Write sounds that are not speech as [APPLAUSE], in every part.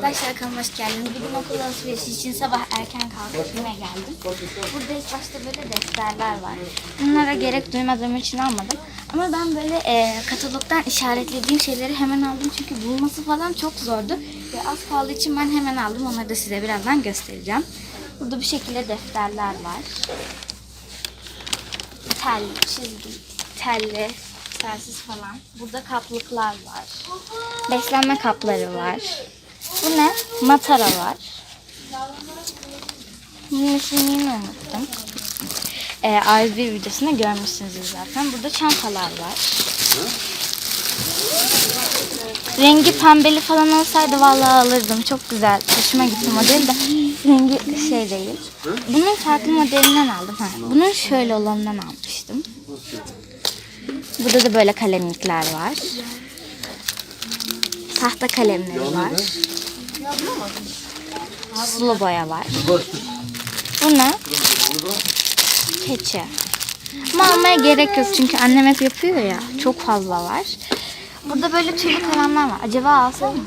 Arkadaşlar kanalıma hoş geldiniz. Bugün okul alışverişi için sabah erken kalkıp yine geldim. Burada ilk başta böyle defterler var. Bunlara gerek duymadığım için almadım. Ama ben böyle e, katalogdan işaretlediğim şeyleri hemen aldım. Çünkü bulması falan çok zordu. Ve az kaldığı için ben hemen aldım. Onları da size birazdan göstereceğim. Burada bu şekilde defterler var. Tel, çizgi, telli, telsiz falan. Burada kaplıklar var. Beslenme kapları var. Bu ne? Matara var. Bunun ismini unuttum. Ee, A101 videosunda görmüşsünüzdür zaten. Burada çantalar var. Rengi pembeli falan olsaydı vallahi alırdım. Çok güzel. Hoşuma gitti model de. Rengi şey değil. Bunun farklı modelinden aldım. Ha, bunun şöyle olanından almıştım. Burada da böyle kalemlikler var. Tahta kalemleri var. Sulu boya var. Bu ne? Keçe. Ama almaya gerek yok çünkü annem hep yapıyor ya. Çok fazla var. Burada böyle tüylü kalemler var. Acaba alsam mı?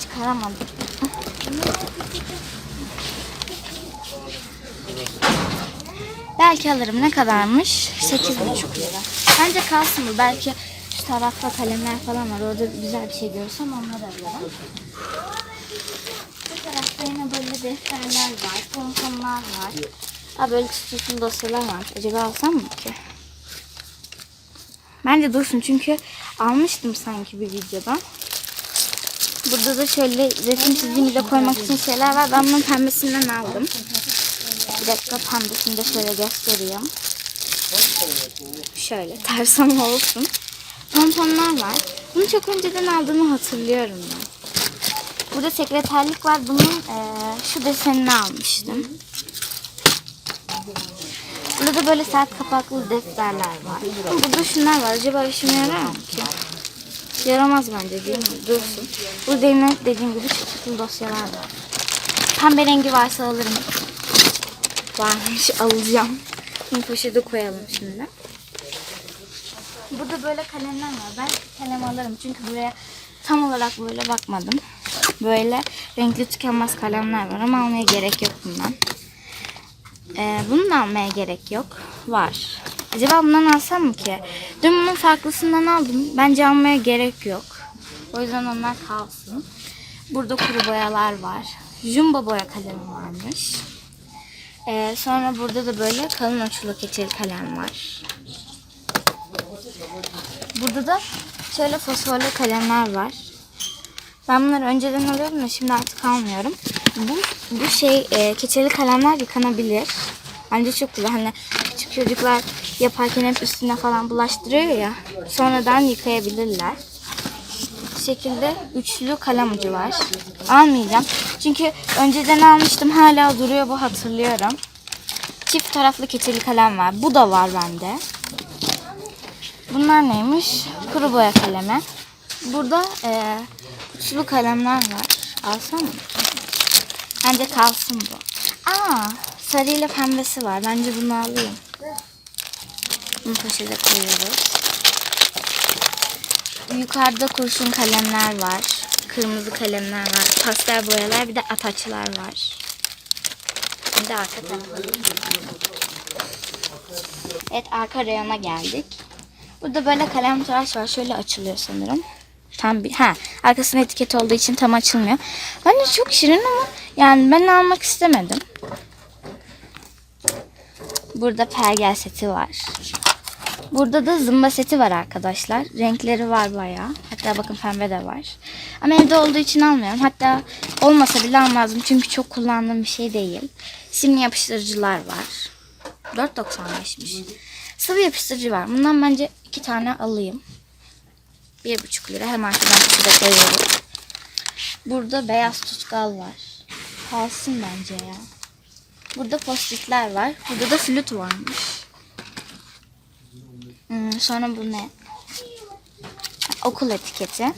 Çıkaramadım. Belki alırım. Ne kadarmış? 8,5 lira. Bence kalsın bu. Belki tarafta kalemler falan var. Orada güzel bir şey görürsem onları alırım. Bu tarafta yine böyle defterler var. Pomponlar var. Ha böyle tutuyorsun dosyalar var. Acaba alsam mı ki? Bence dursun çünkü almıştım sanki bir videodan. Burada da şöyle resim çizdiğimizde koymak için şeyler var. Ben bunun pembesinden aldım. Bir dakika pembesini de şöyle göstereyim. Şöyle ters ama olsun. Pomponlar var. Bunu çok önceden aldığımı hatırlıyorum ben. Burada sekreterlik var. Bunun eee, şu desenini almıştım. Burada da böyle saat kapaklı defterler var. Burada şunlar var. Acaba işime yarar mı ki? Yaramaz bence değil mi? Dursun. Burada yine dediğim gibi çıtıklı dosyalar var. Pembe rengi varsa alırım. Varmış alacağım. Bunu poşete koyalım şimdi. Burada böyle kalemler var. Ben kalem alırım çünkü buraya tam olarak böyle bakmadım. Böyle renkli tükenmez kalemler var ama almaya gerek yok bundan. Ee, bunu da almaya gerek yok. Var. Acaba bundan alsam mı ki? Dün bunun farklısından aldım. Bence almaya gerek yok. O yüzden onlar kalsın. Burada kuru boyalar var. Jumbo boya kalemi varmış. Ee, sonra burada da böyle kalın uçlu keçeli kalem var. Burada da şöyle fosforlu kalemler var. Ben bunları önceden alıyordum da şimdi artık almıyorum. Bu, bu şey e, keçeli kalemler yıkanabilir. Bence çok güzel. Hani küçük çocuklar yaparken hep üstüne falan bulaştırıyor ya. Sonradan yıkayabilirler. Bu şekilde üçlü kalem ucu var. Almayacağım. Çünkü önceden almıştım. Hala duruyor bu hatırlıyorum. Çift taraflı keçeli kalem var. Bu da var bende. Bunlar neymiş? Kuru boya kalemi. Burada eee uçlu kalemler var. Alsam mı? Bence kalsın bu. Aa, sarı ile pembesi var. Bence bunu alayım. Bunu poşete koyuyoruz. Yukarıda kurşun kalemler var. Kırmızı kalemler var. Pastel boyalar bir de ataçlar var. Bir de arka tarafa. Evet arka reyona geldik. Burada böyle kalem tıraş var. Şöyle açılıyor sanırım. Tam bir ha arkasında etiket olduğu için tam açılmıyor. Bence çok şirin ama yani ben almak istemedim. Burada pergel seti var. Burada da zımba seti var arkadaşlar. Renkleri var bayağı. Hatta bakın pembe de var. Ama evde olduğu için almıyorum. Hatta olmasa bile almazdım. Çünkü çok kullandığım bir şey değil. Simli yapıştırıcılar var. 4.95'miş. Sıvı yapıştırıcı var. Bundan bence iki tane alayım. Bir buçuk lira. Hemen şuradan poşete koyuyorum. Burada beyaz tutkal var. Kalsın bence ya. Burada postitler var. Burada da flüt varmış. Hmm, sonra bu ne? Okul etiketi.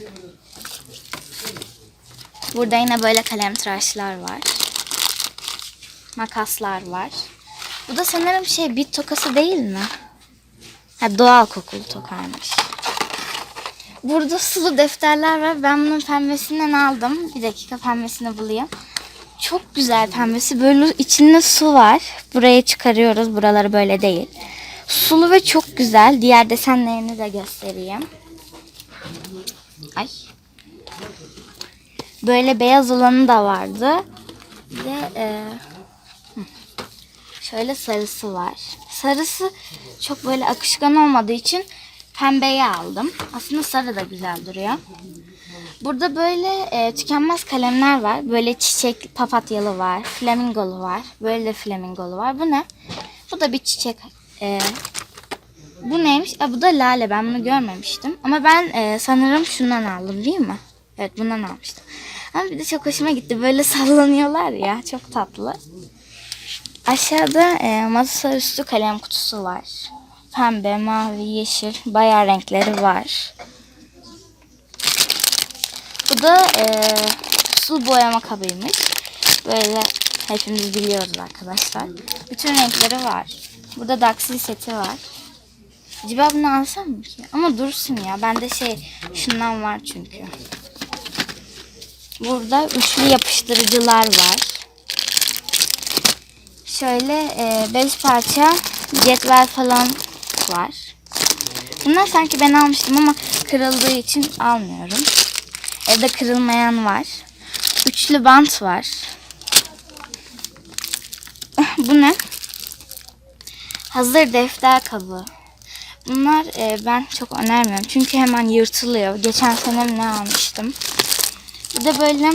Burada yine böyle kalem tıraşlar var. Makaslar var. Bu da sanırım şey bit tokası değil mi? Ha, doğal kokulu tokaymış. Burada sulu defterler var. Ben bunun pembesinden aldım. Bir dakika pembesini bulayım. Çok güzel pembesi. Böyle içinde su var. Buraya çıkarıyoruz. Buraları böyle değil. Sulu ve çok güzel. Diğer desenlerini de göstereyim. Ay. Böyle beyaz olanı da vardı. Ve e, şöyle sarısı var. Sarısı çok böyle akışkan olmadığı için pembeyi aldım. Aslında sarı da güzel duruyor. Burada böyle e, tükenmez kalemler var. Böyle çiçek papatyalı var. Flamingolu var. Böyle de flamingolu var. Bu ne? Bu da bir çiçek. E, bu neymiş? Aa, bu da lale. Ben bunu görmemiştim. Ama ben e, sanırım şundan aldım değil mi? Evet bundan almıştım. Ama bir de çok hoşuma gitti. Böyle [LAUGHS] sallanıyorlar ya. Çok tatlı. Aşağıda e, masaüstü kalem kutusu var. Pembe, mavi, yeşil. Bayağı renkleri var. Bu da e, su boyama kabıymış. Böyle hepimiz biliyoruz arkadaşlar. Bütün renkleri var. Burada Daxil seti var. Acaba bunu alsam mı ki? Ama dursun ya. Bende şey şundan var çünkü. Burada üçlü yapıştırıcılar var. Şöyle 5 parça cetvel falan var. Bunlar sanki ben almıştım ama kırıldığı için almıyorum. Evde kırılmayan var. Üçlü bant var. [LAUGHS] Bu ne? Hazır defter kabı. Bunlar e, ben çok önermiyorum. Çünkü hemen yırtılıyor. Geçen sene ne almıştım. Bir de böyle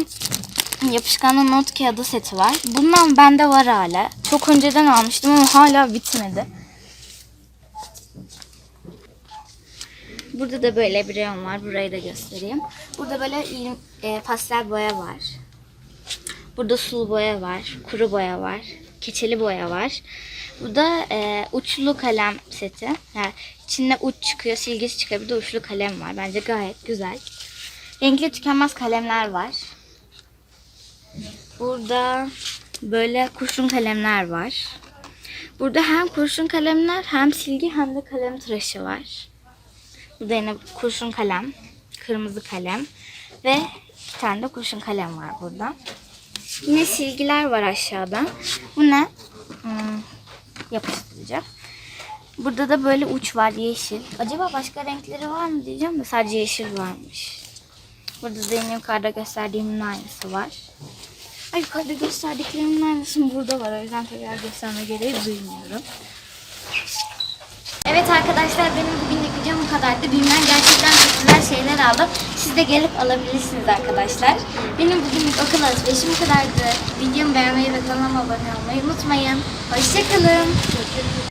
yapışkanlı not kağıdı seti var. Bundan bende var hala. Çok önceden almıştım ama hala bitmedi. Burada da böyle bir reyon var. Burayı da göstereyim. Burada böyle e, pastel boya var. Burada sulu boya var. Kuru boya var. Keçeli boya var. Bu da e, uçlu kalem seti. Yani içinde uç çıkıyor, silgisi çıkıyor. Bir de uçlu kalem var. Bence gayet güzel. Renkli tükenmez kalemler var. Burada böyle kurşun kalemler var. Burada hem kurşun kalemler hem silgi hem de kalem tıraşı var. Burada yine kurşun kalem, kırmızı kalem ve iki tane de kurşun kalem var burada. Yine silgiler var aşağıda. Bu ne? Hmm, yapıştırıcı. Burada da böyle uç var yeşil. Acaba başka renkleri var mı diyeceğim de sadece yeşil varmış. Burada da yine yukarıda gösterdiğimin aynısı var. Ay yukarıda gösterdiklerimin aynısı burada var. O yüzden tekrar gösterme gereği duymuyorum. Evet arkadaşlar benim bugünlük videom bu kadardı. Bim'den gerçekten çok güzel şeyler aldım. Siz de gelip alabilirsiniz arkadaşlar. Benim bugünlük okul alışverişim bu kadardı. Videomu beğenmeyi ve kanalıma abone olmayı unutmayın. Hoşçakalın.